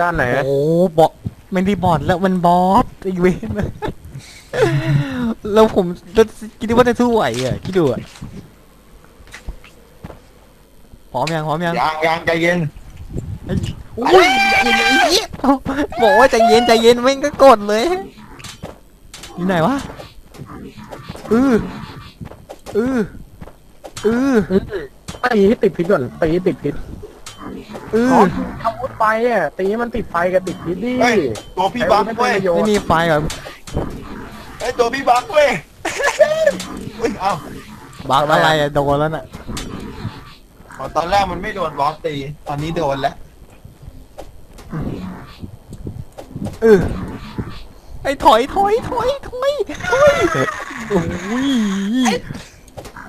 ด้านไหนโอ้บอทไม่ได้บอทแล้วมันบอสไอีเวนแล้วผมแล้วคิดว่าจะสู้ไหวอะคิดดูอะพร้อมยังพร้อมยังยางยางใจเย็นอุ้ยไอ้เหี้ยบอกว่าใจเย็นใจเย็นแม่งก็กดเลยอยู่ไหนวะเออเออเอออืมตีให้ติดพิษก่อนตีให้ติดพิษ เออ๋อออาวุธไฟอะตีให้มันติดไฟกับติดพิษดิเฮ้ยตัวพี่บักให้เว้ยประโยชไม่น์มีไฟแบบไอ้ยตัวพี่บักเว้ยเฮ้ยเอ้าบักอะไรอะโดนแล้วน่ะอ๋อตอนแรกมันไม่โดนบอสตี ตอนนี้โดนแล้วเออไอ้ถอยถอยถอยถอยถอยโอ้ย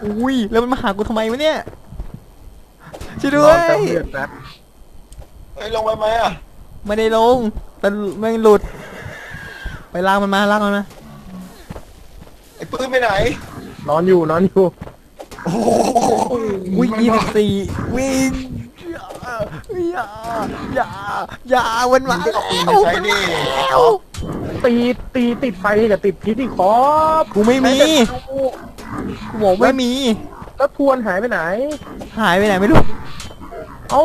อุ้ยแล้วมันมาหากูทำไมวะเนี่ย ช่วยด้นวอนยแป๊บเดียวแป๊บเฮ้ยลงไปไหมอะไม่ได้ลง แต่แม่งหลุด ไปลากมันมาลากมันมาไอ้ปื้นไปไหนนอนอยู่นอนอยู่โอ้โหวิ่งยี่สิบสี่วิ่งอย่าอย่าอย่ามันมามึงก็แล้เอาปืนวมาใช้ดิแล้วตีตีติดไฟกับติดพิษที่คอกูไม่มีกูบอกไม่มี แล้วทวนหายไปไหน หายไปไหนไม่รู้เอ้า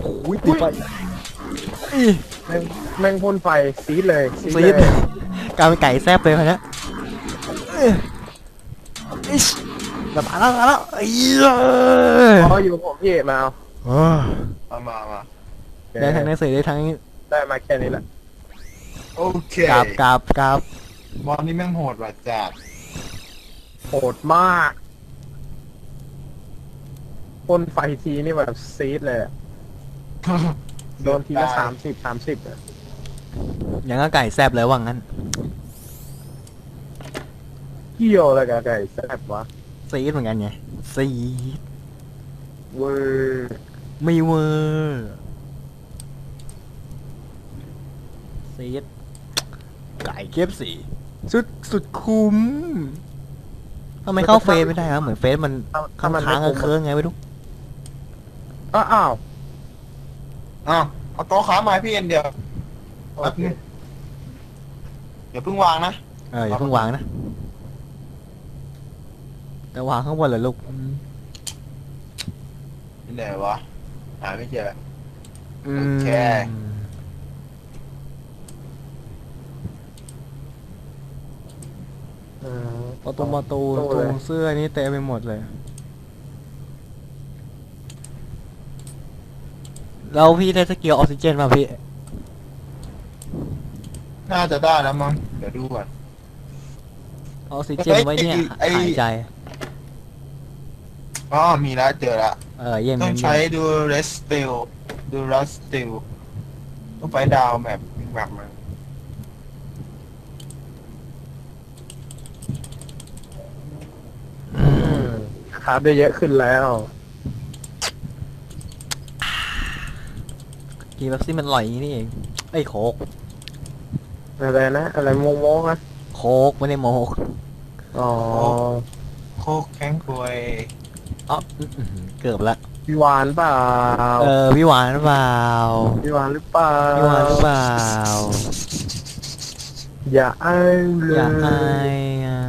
โอ้ยติดไปอีแมงแมงพ่นไฟซีดเลยดซีเลดยกลายเป็นไก่แซบเลยคนเนี้ยเอ้ยอิ๊ชแบบมาแล้วมาแล้วเอ้ยอ๋ออยู่กับผมพี่มาเอามามามาได้ทั้งหนังสือได้ทั้งได้มาแค่นี้แหละโอเคกราบกราบกราบบอสนี่แม่งโหดว่ะจัด โหดมากพ่นไฟทีนี่แบบซีดเลยอะโดนทีละสามสิบสามสิบอะอย่างก็ไก่แซบเลยว่างั้นเกี่ยวอะไรกับไก่แซ่บวะซีดเหมือนกันไงซีดเวอร์ไม่เวอร์ซีดไก่เก็บสีสุดสุดคุ้ม ทำไมเข้าเฟซไม่ได้ครับเหมือนเฟซมันถ้ามันค้างไม่ๆเคิร์งไงไม่รู้อ้าวอ้าวอ้าวเอาโต๊ะขามาให้พี่เอ็นเดียวโอแป๊บเคนึงอย่าเพิ่งวางนะเอออย่าเพิ่งวางนะแต่วางข้างบนเหรอลูกอืมที่ไหนวะหาไม่เจออืโอมเคเออ ประตูประตูตู้ตเลรยงเสื้อนี่เต็มไปหมดเลย แล้วพี่ได้สกิลออกซิเจนมาพี่ น่าจะได้แล้วมั้ง เดี๋ยวดูก่อน ออกซิเจนไว้เนี่ยไอ้ หายใจ อ๋อมีแล้วเจอละ เออเยี่ยมต้องเยี่ยมใช้เยี่ยมดูเรสติลดูรัสติลต้องไปดาวแมปแบบมัน อื อื ม ม ครับได้เยอะขึ้นแล้วกินแบบซี่มันอร่อยอย่างนี้นี่เองไอ้ยโคกอะไรนะ อะไรโมโมกนะโคกไม่ได้โมกอ๋อโคกแข้งควยอ๋ออื้อหือเกือบละพี่หวานเปล่าเออพี่หวานหรือเปล่าพี่หวานหรือเปล่าพี่หวานหรือเปล่าอย่าอ้างเลยอยากให้อะ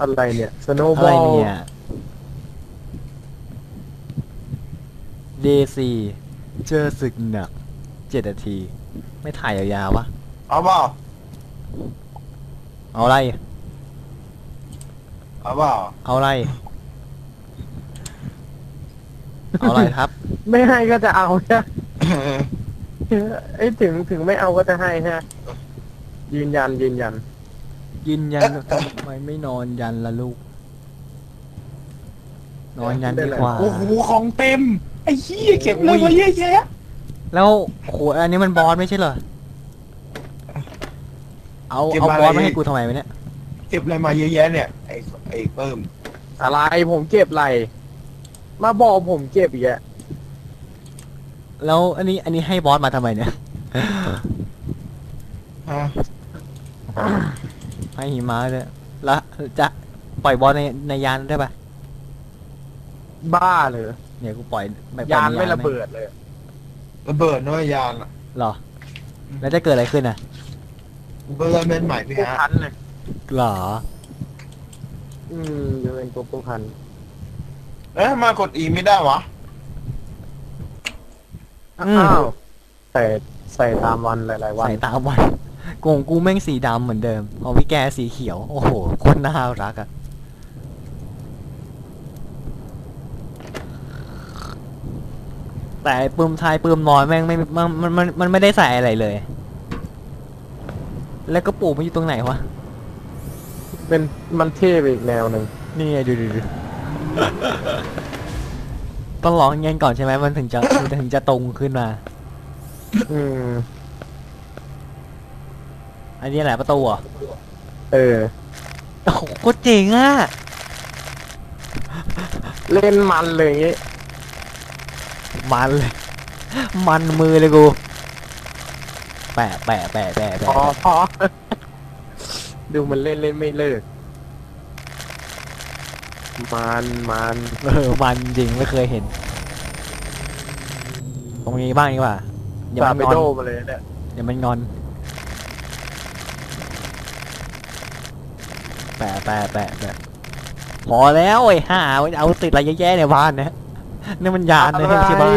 อะไรเนี่ยสโนว์อะบไรอลเนี่ย เดซีเจอศึกหนักเจ็ดนาที ไม่ถ่ายยาวๆวะ เอาเปล่าเอาอะไร เอาเปล่าเอาอะไร เอาอะไรครับ ไม่ให้ก็จะเอาใช่ไอ้ยถึงถึงไม่เอาก็จะให้ฮะ ยืนยันยืนยัน ยืนยันทำไมไม่นอนยันละลูก นอนยันดีกว่า โอ้โห ของเต็ม ไอ้เหี้ยเก็บเลยมาเยอะแยะแล้วโหอันนี้มันบอสไม่ใช่เหรอ เอาเก็บเอามาบอสอะไรมาให้กูทำไมวะเนี่ย เก็บอะไรมาเยอะแยะเนี่ยไอ้ไอ้เพิ่มอะไรผมเก็บไร มาบอกผมเก็บอีกอะแล้วอันนี้อันนี้ให้บอสมาทำไมเนี่ยฮะให้หิมะเลยแล้วจะปล่อยบอสในในยานได้ปะบ้าเลย เนี่ยกูปล่อยปล่อยยานไม่ใระเบิดเลย ระเบิดน้อยยานอะเหรอ แล้วจะเกิดอะไรขึ้นอะเบอร์เมนใหม่พี่ผู้ฮะพันเลยเหรอ อืมจะเป็นตัวผู้พันเอ๊ะมากดอีไม่ได้วะอืม อ้าวใส่ใส่ตามวันหลาย ๆ วัน ใส่ตามวันกงกูแม่งสีดำเหมือนเดิมของพี่แกสีเขียว โอ้โหโคนน่ารักอะ แต่ไอ้ปืมไทยปืมน้อยแม่งไม่มันมันมันมันไม่ได้ใส่อะไรเลย แล้วก็ปลูกมันอยู่ตรงไหนวะเป็นมันเท่ไปอีกแนวหนึ่งนี่ไงดูดูดูต้องร้องเงี้ยก่อนใช่ไหมมันถึงจะมันถึงจะตรงขึ้นมา อืมอันนี้แหละประตูเหรอะเออโอ้โหโคตรเจ๋งอะ เล่นมันเลยอย่างงี้ มันเลย มันมือเลยกู แปะแปะแปะแปะพอแปะพอดูมันเล่นเล่นไม่เลิก มันมันเออมันจริงไม่เคยเห็น ตรงนี้บ้างดีกว่าอย่าซามันเปงอนโดมาเลยเนี่ยอย่ามันงอน แปะแปะแปะแปะพอแล้วไอ้ห่าเอาติดอะไรแย่ๆในบ้านเนี่ย นี่มันยานนะอะไรที่บ้าน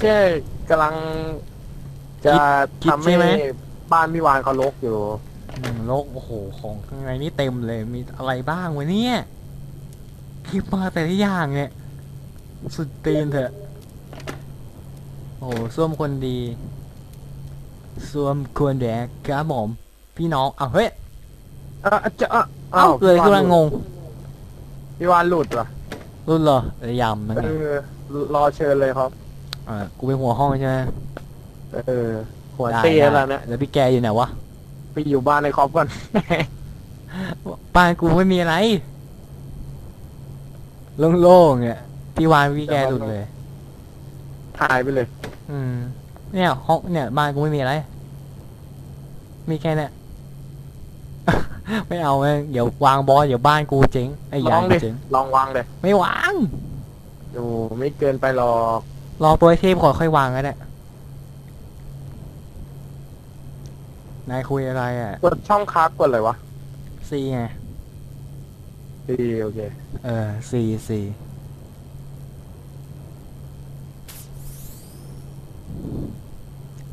แค่กำลัง จะคิดทำใช่ให้ไหม บ้านพี่วานเขาลกอยู่ หนึ่งโลกโอ้โหของข้างในนี่เต็มเลยมีอะไรบ้างวะเนี่ยคลิปมาแต่ละอย่างเนี่ย สุดตีนเถอะโอ้โหส้วมคนดีส้วมควรแดกครับผมพี่น้องอ้าวเฮ้ยอะจะอะเอ้าเกิดอะไรขึ้นมางงพี่วานหลุดว่ะรุ่ นเหรอเอ้ยยำนั่นเอไงอรอเชิญเลยครับอ่ากูเป็นหัวห้องใช่ไหมเออ หัวได้เตี้ยได้แล้วเนี่ยแล้วพี่แกอยู่ไหนวะ ไปอยู่บ้านในครอบก่อน บ้านกูไม่มีอะไร โล่งๆเนี่ยพี่วานพี่แกหลุดเลย ถ่ายไปเลย อืม เนี่ยห้องเนี่ยบ้านกูไม่มีอะไร มีแค่เนี้ย ไม่เอาเว้ยเดี๋ยววางบอสเดี๋ยวบ้านกูเจ๊งไอ้ลยาองกูดิเจ๊งลองวางเลยไม่วาง ดูไม่เกินไปหรอกรอตัวไอ้เทพก่อนค่อยวางก็ได้นายคุยอะไรอะกดช่องคักกดเลยวะซีไงดีโอเคเออซีซี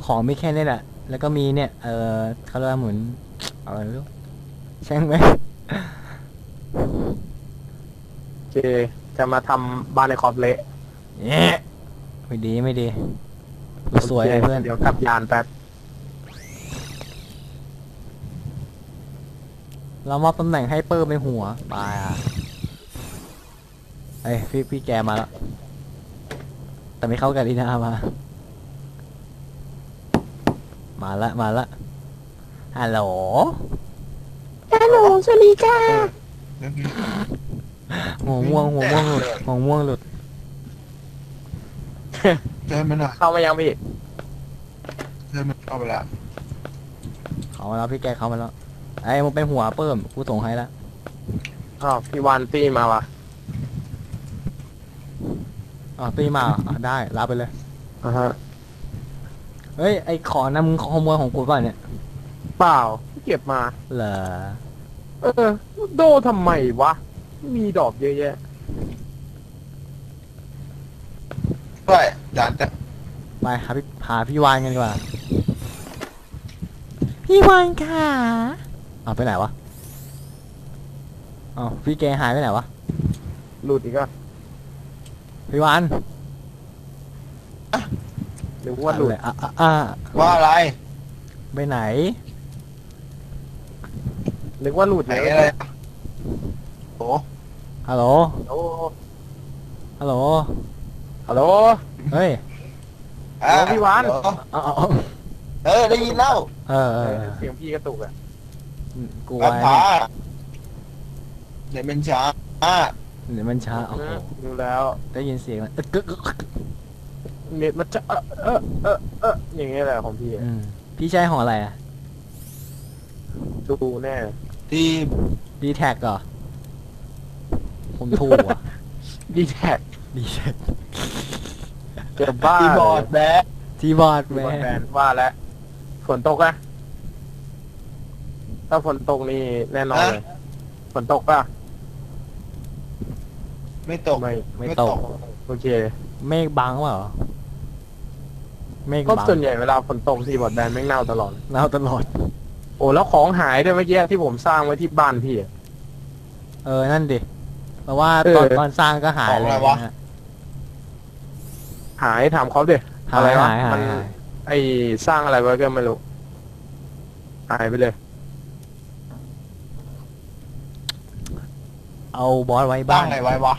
ของมีแค่นี้แหละ แล้วก็มีเนี่ย เออเขาเรียกว่าเหมือนอะไรไม่รู้ แช่งไหมโอเค จะมาทำบ้านในครอบเละเอ๊ะไม่ดีไม่ดีดูสวยเลยโคเพื่อน เดี๋ยวกลับยานแป๊บ เรามอบตำแหน่งให้เปิ้มในหัวไปอะเอ้ยพี่พี่แกมาแล้ว แต่ไม่เข้ากับลีนามา มาละมาละฮัลโหล ฮัลโหลสวัสดีค่ะหัวม่วงหัวม่วงหลุดหัวม่วงหลุดเจอมันหน่อยเข้ามายังพี่เจอมันเข้าไปแล้วเขามาแล้วพี่แกเขามาแล้วไอ้มึงเป็นหัวเปิ้มกูส่งให้แล้วอ้าวพี่วานตี้มาวะอ๋อตีมาเหรออะได้รับไปเลย อ่าฮะเฮ้ยไอ้ขอนะมึงขโมยของกูเปล่าเนี่ยเปล่าเก็บมาเหรอ เออ โดทำไมวะ มีดอกเยอะแยะ ด้วยยานแต่ไปหาพี่หาพี่วานกันดีกว่า พี่วานค่ะอ้าวไปไหนวะอ้าวพี่แกหายไปไหนวะ หลุดอีกอะพี่วานหรือว่าหลุด อะอะอะว่าอะไร ไปไหน หรือว่าหลุดไหนเนี่ยอะไรโอ้ฮัลโหลโอ้ฮัลโหล ฮัลโหล เฮ้ย อะแล้วพี่วานเดี๋ยเอาเอาเอาเออได้ยินแล้วเออเออเออเสียงพี่กระตุกอะกูกัไว้นผาเดี๋ยวมันช้าอะเดี๋ยวมันช้าโอ้โหดูแล้ว ได้ยินเสียงแล้วเออกึกกึกกึกเน็ตมันจะเออเออเออเอออย่างเงี้ยแหละของพี่อะอืมพี่ใช้ของอะไรอะ ดูแน่ที่ดีแท็กเหรอ ผมถูกอะ ดีแท็กดีแท็กเกือบบ้าที่บอร์ดแบ๊ะที่บอดมีแมบอดแบนนว่าแล้วฝนตกอะถ้าฝนตกนี่แน่นอนเลยฝนตกป่ะไม่ตก ไม่ไม่ตก โอเค เมฆบังเปล่าเมฆก็บังส่วนใหญ่เวลาฝนตกที่บอดแบนแม่งเน่าตลอด เน่าตลอด โอ้แล้วของหายด้วยเมื่อกี้ที่ผมสร้างไว้ที่บ้านพี่อะ เออ นั่นดิเพราะว่าเออตอนตอนสร้างก็หายของเลอะไรยวะ นะหายถามเขาดิหาอะไรยวะหายหามัยนหายไอสร้างอะไรไว้ก็ไม่รู้หายไปเลย เอาบอสไว้ตั้บ้างนไงไว้วะ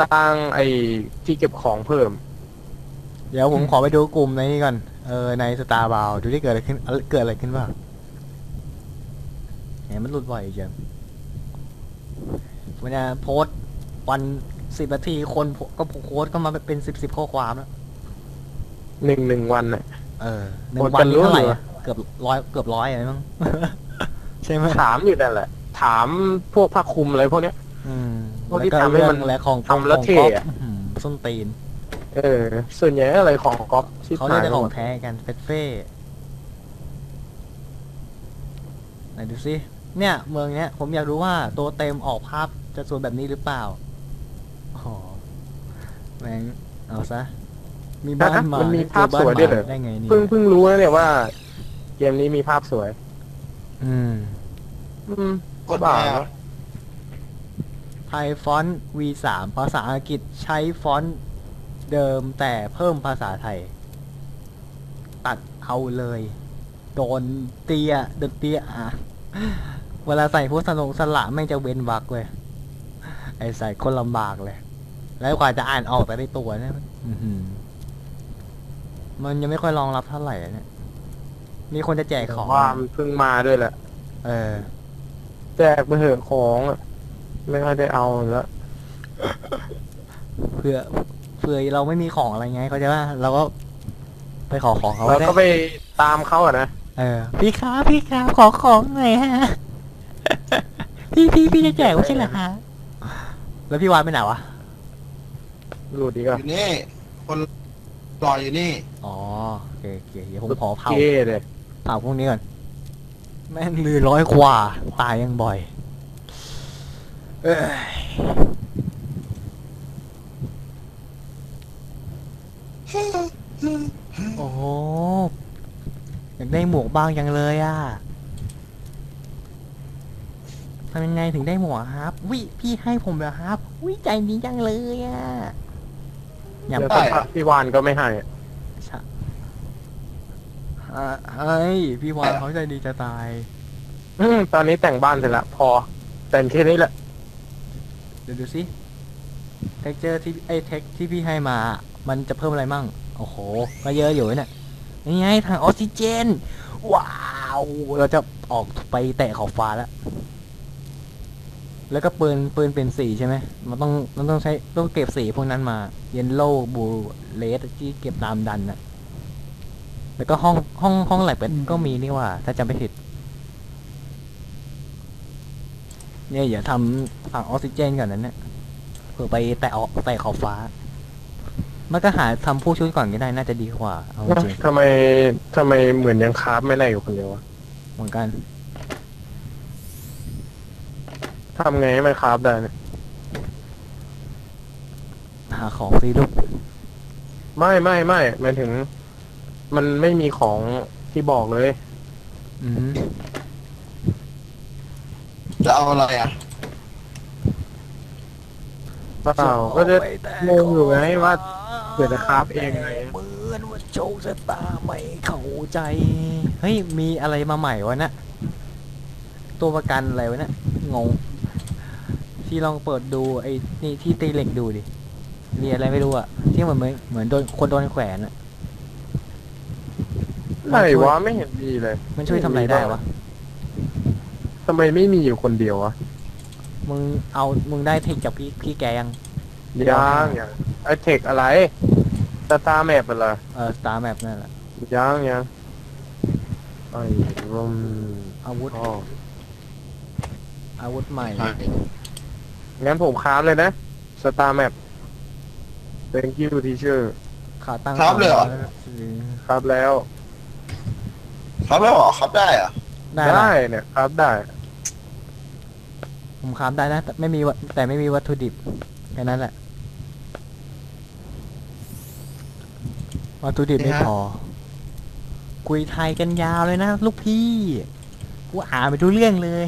สร้างไอที่เก็บของเพิ่ม เดี๋ยวผมขอไปดูกลุ่มในนี้ก่อน เออ ในสตาร์บาวดูที่เกิดอะไรขึ้นอะไรเกิดอะไรขึ้นบ้าง เห็นมันหลุดบ่อยจังวันนี้โพสต์วันสิบนาทีคนก็โพสต์ก็มาเป็นสิบสิบข้อความแล้วหนึ่งหนึ่งวันน่ะ เออหนึ่โพงสต์วักันนนี้เท่าไหร่รู้เหรออะเกือบร้อยเกือบร้อยอะไรมั้งใช่ไหมถามอยู่นั่นแหละ ถามพวกผ้าคลุมอะไรพวกเนี้ยอืมพวกที่แล้วก็ทำให้มันเรื่องและของทำแล้วของเท่ก๊อฟอะอื้อหือส้นตีน เออ ส่วนใหญ่อะไรของก๊อฟที่เขาเรียกหแต่ยของหมดแท้กันเฟสเฟ่ไหนดูสิ เนี่ยเมืองเนี้ยผมอยากรู้ว่าตัวเต็มออกภาพจะสวยแบบนี้หรือเปล่าอ๋อแม่งเอาซะ มีบ้านหมามันมีเจภาพอบ้นสวยหด้วยมาเหรอ ได้ไงเนี่ยเพิ่งเพิ่งรู้นะเนี่ยว่า เกมนี้มีภาพสวย อืม อืมกดบ้าไงเหรออะไทยฟอนต์ V3 ภาษาอังกฤษใช้ฟอนต์เดิมแต่เพิ่มภาษาไทย ตัดเอาเลย โดนเตียเดนเตียอะ เวลาใส่พวกสนงสละไม่งจะเว้นวักเลย ไอ้ใส่คนลำบากเลย แล้วกว่าจะอ่านออกแต่ในตัวเนี่ยอื้อหือมันยังไม่ค่อยรองรับเท่าไหร่อะเนี่ยมีคนจะแจกของว่ามันเพิ่งมาด้วยแหละ เออ แจกไปเถอะของอะไม่ค่อยได้เอาแล้วเพื่อเพื่อเราไม่มีของอะไรไงเขาใจว่าเราก็ไปขอของเขาเราได้ก็ไปตามเขาอะนะเออ พี่ครับพี่ครับขอของหน่อยฮะ พี่พี่พี่จะแจกไม่ใช่เหรอฮะแล้วพี่วานไปไหนวะหลุดดีกอว่ายู่นี่คนรออยู่นี่อ๋อโอเคโอเคเดี๋ยวผมขอเผาเก้เลยเผาพวกนี้ก่อนแม่งลือร้อยกว่า ตายยังบ่อย เอ้ยโอ้โหอยากได้หมวกบ้างยังเลยอะ ทำยังไงถึงได้หมวกครับ วิพี่ให้ผมเหรอครับ วิใจดีจังเลยอะอย่าเดี๋ยวได้สักพักพี่วานก็ไม่ให้อะชะอ่าเฮ้ยพี่วานเขาใจดีจะตาย อืมตอนนี้แต่งบ้านเสร็จละพอ แต่งแค่นี้แหละ เดี๋ยวดูสิเท็กเจอร์ที่ไอเท็กที่พี่ให้มา มันจะเพิ่มอะไรมั่ง โอ้โห ก็เยอะอยู่เนี่ยนี่ไงทางออกซิเจน ว้าว เราจะออกไปแตะขอบฟ้าแล้ว แล้วก็ปืนปืนเป็นสีใช่ไหมมันต้องมันต้องใช้ต้องเก็บสีพวกนั้นมาเยนโล่บูเลสที่เก็บตามดันน่ะ แล้วก็ห้องห้องห้องแลบก็มีนี่ว่า ถ้าจำไม่ผิด เนี่ยอย่าทำถังออกซิเจนก่อนนั้นเนี่ยเผื่อไปแตะออกแตะขอบฟ้า มันก็หาทำผู้ช่วยก่อนก็ได้น่าจะดีกว่า เอาจริงทำไมทำไมเหมือนยังคราฟไม่ได้อยู่คนเดียววะเหมือนกัน ทำไงให้มันคราฟได้เนี่ยหาของซีลูกไม่ไม่ไม่หมายถึง มันไม่มีของที่บอกเลย อืมจะเอาอะไรอะ เปล่าก็จะงงอยู่ไงว่าเกิดจะคราฟเองไง เหมือนว่าโชคชะตาไม่เข้าใจ เฮ้ย มีอะไรมาใหม่วะเนะตัวประกันอะไรวะเนะงง ที่ลองเปิดดูไอ้นี่ที่ตีเหล็กดูดิ มีอะไรไม่รู้อะที่เหมือนเหมือนเหมือนโดนคนโดนแขวนอะไหนวะไม่เห็นมีเลยมันช่วยทำอะไรได้วะ ทำไมไม่มีอยู่คนเดียววะมึงเอามึงได้เทคจากพี่พี่แกยัง ยังยังไอเทคอะไรสตาร์แมปอะไรเออสตาร์แมปนั่นแหละยังยังไอ้รมอาวุธ อ๋ออาวุธใหม่ งั้นผมคราฟเลยนะสตาร์แมป thank you teacher ขาตั้งครับเลยเหรอ ครับแล้ว ครับแล้วเหรอครับได้เหรอะได้ได้ได้เนี่ยครับได้ ผมค้ามได้นะแต่ไม่มีวัตแต่ไม่มีวัตถุดิบแค่นั้นแหละ วัตถุดิบไม่พอ คุยไทยกันยาวเลยนะ ลูกพี่ กูอ่านไปทุกเรื่องเลย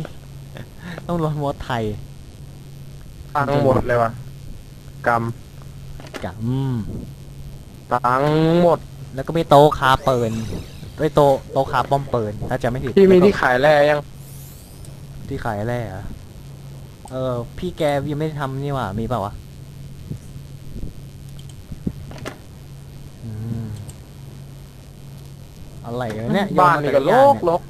ต้องลดมดไทย ตังค์หมดเลยว่ะกกับำตังค์หมด แล้วก็มีโต๊ะคาเปิลไม่โต๊ะโต๊ะคาป้อมเปิลถ้าจะไม่ผิดที่มีที่แล้วก็ขายแร่ยังที่ขายแร่เหรอเออ พี่แกยังไม่ได้ทำนี่หว่า มีเปล่าวะอืมอะไรวะเนี่ยโยบ้านมนี่แต่ก็ละโลอย่างกเนี่ยโลก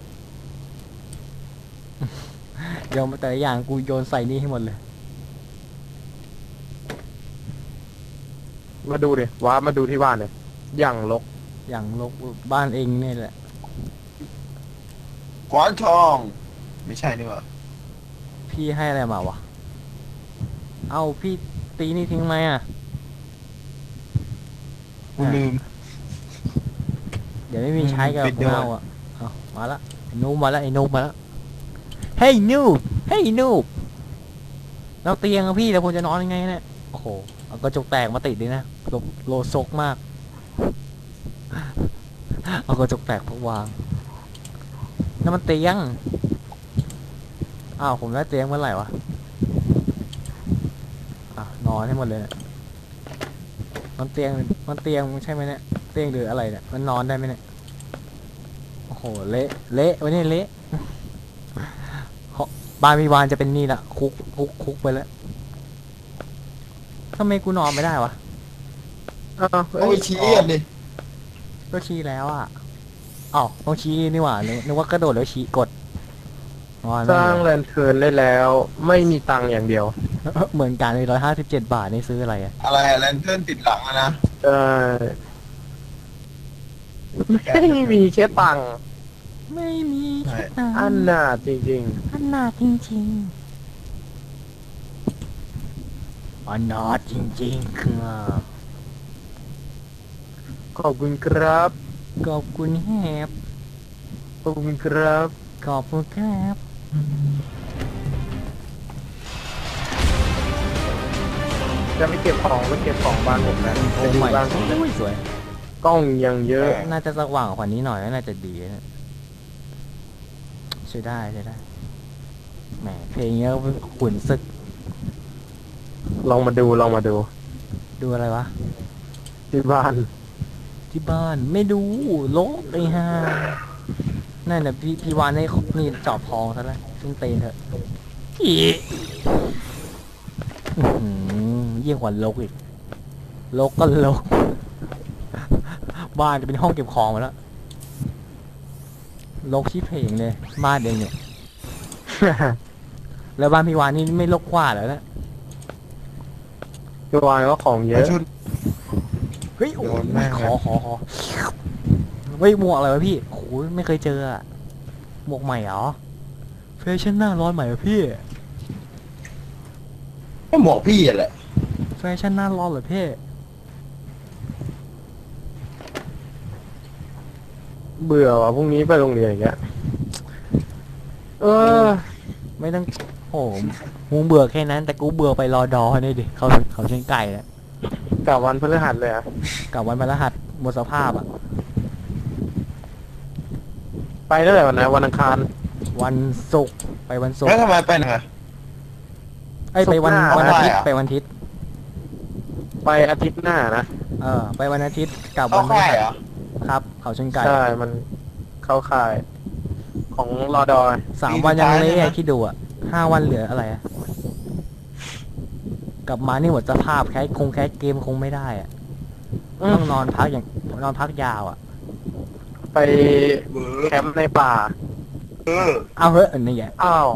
โยนมาแต่ละอย่างกูโยนใส่นี่ให้หมดเลย มาดูดิว้าร์ปมาดูที่บ้านเนี่ยอย่างลกอย่างลกบ้านเองนี่แหละกวานทอง ไม่ใช่นี่หว่าพี่ให้อะไรมาวะ เอ้าพี่ตีนี่ทิ้งไหมอะ กูลืม เดี๋ยวไม่มีใช้กับปิดด้วย เราอะเอามาละไอ้นูบมาละไอ้นูบมาละเฮ้ยนูบเฮ้ยนูบเราเตียงอะพี่แล้วผมจะนอนยังไงเนี่ย โอ้โห เอากระจกแตกมาติดดินะโลโลซกมาก เอากระจกแตกมาวางนั่นมันเตียง อ้าวผมได้เตียงเมื่อไหร่วะอะนอนให้หมดเลยเนี่ยมันเตียงมันเตียงใช่ไหมเนี่ย เตียงหรืออะไรเนี่ย มันนอนได้ไหมเนี่ย โอ้โห เละ เละวันนี้เละเพราบ้านพี่วานจะเป็นนี่ละคุกคุกคุกไปแล้ว ทำไมกูนอนไม่ได้วะ อ้าวโอ้ยชี้กันดิก็ชี้แล้วอะอ้าวต้องชี้นี่หว่านึกนึกว่ากระโดดแล้วชี้กดนอนสได้ร้างเลยแลนเทิร์นได้แล้ว ไม่มีตังค์อย่างเดียวเหมือนกันเลยร้อยห้าสิบเจ็ดบาทนี่ซื้ออะไรอะอะไรอะแลนเทิร์นติดหลังอะนะเออไม่มีแค่ตังค์ไม่มีใช่ อันน่าจริงอันนาจริงๆ อันนาจริงๆครับๆขอบคุณครับ ขอบคุณแฮบขอบคุณครับ ขอบคุณครับ จะไม่เก็บของไม่เก็บของบ้านผมนะโอ้จะดูไม่บ้านผมนะโอ้ยสวย กล้องยังเยอะ น่าจะสว่างกว่านี้หน่อยก็น่าจะดีนะใช้ได้ใช้ได้แหมเพลงเนี้ยขุนศึก ลองมาดูลองมาดูดูอะไรวะ ที่บ้านที่บ้านไม่ดูโลกไอ้ห่านั่นน่ะพี่พี่วานให้นี่จอบทองซะแล้วซึ่งเตนเถอะอีอื้อหือยิ่งกว่าโลกอีกโลกก็โลก บ้านจะเป็นห้องเก็บของมาแล้วโลกชิบเพลงเลยบ้านเองเนี่ย แล้วบ้านพี่วานนี่ไม่โลกกว่าแล้วนะ ที่วานก็ของเยมาอะชุด เฮ้ยโอ้โดโหนแม่ง ขอขอขอเฮ้ยหมวกอะไรวะพี่โอ้โหไม่เคยเจออะหมวกใหม่เหรอแฟชั่นหน้าร้อนใหม่เหรอพี่ก็หมวกพี่อะแหละแฟชั่นหน้าร้อนเหรอพี่เบื่อว่ะพรุ่งนี้ไปโรงเรียนอย่างเงี้ย เออ ไม่ต้อง โอ้โหมึงเบื่อแค่นั้น แต่กูเบื่อไปรอดอนี่ดิเขาเขาเชียงไก่แล้วกลับวันพฤหัสเลยอะกลับวันพฤหัสหมดสภาพอะ ไปตั้งแต่วันไหนวันอังคาร วันศุกร์ไปวันศุกแล้วร์ทำไมไปไหนอะ ไอ้ยไปวันศุกร์หน้า วันอาทิตย์ได้อะ ไปวันอาทิตย์ไปอาทิตย์หน้านะเออไปวันอาทิตย์กลับเข้าวันพฤค่ายหัสเหรอครับ เขาเชียงไก่ใช่มันเข้าค่าย ของรอดอยสามวันยังเละอะคิดดูอะ ห้าวันเหลืออะไรอะกลับมานี่หมดสภาพแค่คงแค่เกมคงไม่ได้อะอืมต้องนอนพักอย่างนอนพักยาวอะไปเบอแคมป์ในป่า เออเอาเฮ้ยอันนี้แหละอ้าว